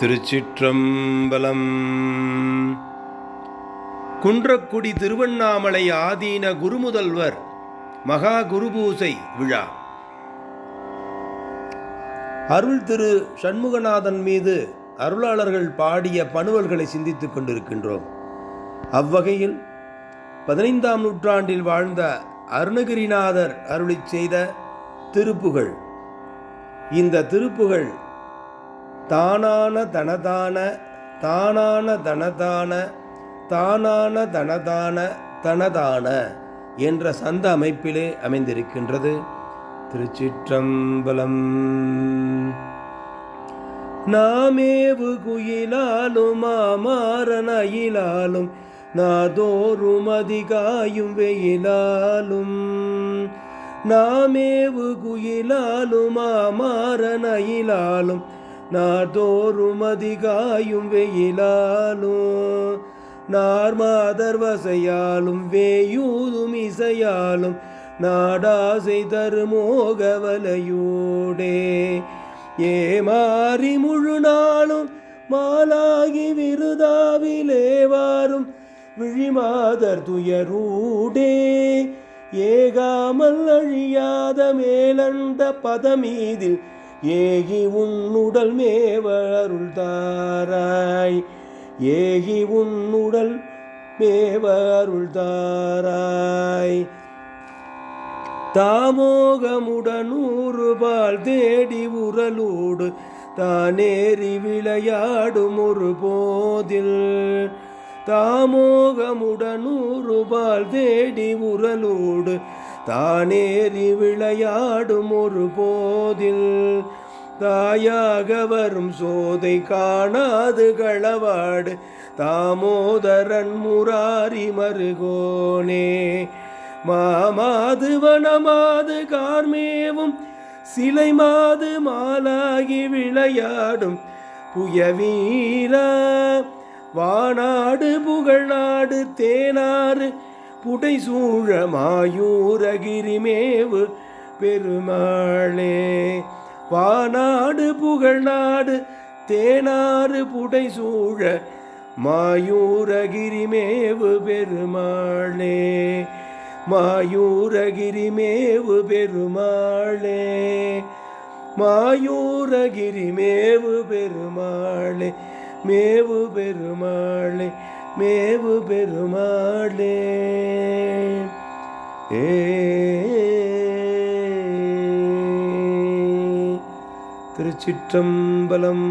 திருச்சிற்றம்பலம். குன்றக்குடி திருவண்ணாமலை ஆதீன குருமுதல்வர் மகா குருபூசை விழா. அருள் திரு சண்முகநாதன் மீது அருளாளர்கள் பாடிய பணுவல்களை சிந்தித்துக் கொண்டிருக்கின்றோம். அவ்வகையில் பதினைந்தாம் நூற்றாண்டில் வாழ்ந்த அருணகிரிநாதர் அருளிச் செய்த திருப்புகழ். இந்த திருப்புகழ் தானான தனதான தானான தனதான தானான தனதான தனதான என்ற சந்த அமைப்பிலே அமைந்திருக்கின்றது. திருச்சிற்றம்பலம். நாமேவு குயிலாலும் மாமாரனையிலாலும் நாதோறும் அதிகாயும் வெயிலாலும். நாமேவு குயிலாலும் மாமாரனையிலாலும் நாதோறும் அதிகாயும் வெயிலாலும் நார் மாதர் வசையாலும் வேயூதும் இசையாலும் நாடாசை தருமோகவலையூடே ஏமாறி முழு நாளும் மாலாகி விருதாவிலே வாரும் விழிமாதர் துயரூடே. ஏகாமல் அழியாத மேலண்ட பதமீதில் ஏகி உன்னுடல் மேவ தாராய். ஏகி உன்னுடல் மேவ அருள் தாராய். தாமோகமுடனூறுபால் தேடி உரலோடு தானேறி விளையாடும் ஒரு போதில். தாமோகமுடனூறுபால் தேடி உரலோடு தானேறி விளையாடும் ஒரு போதில் தாயாக வரும் சோதை காணாது களவாடு. தாமோதரன் முராரி மருகோனே மாமாது வனமாது கார்மேவும் சிலை மாது மாலாகி விளையாடும் புயவீரா. வானாடு புகழ்நாடு தேனாறு புடை சூழ மாயூரகிரிமேவு பெருமாளே. வானாடு புகழ்நாடு தேனாறு புடை சூழ மாயூரகிரிமேவு பெருமாளே. மாயூரகிரிமேவு பெருமாளே. மாயூரகிரிமேவு பெருமாளே மேவு பெருமாளே. மேவு பெருமாளே ஏ திருச்சிற்றம்பலம்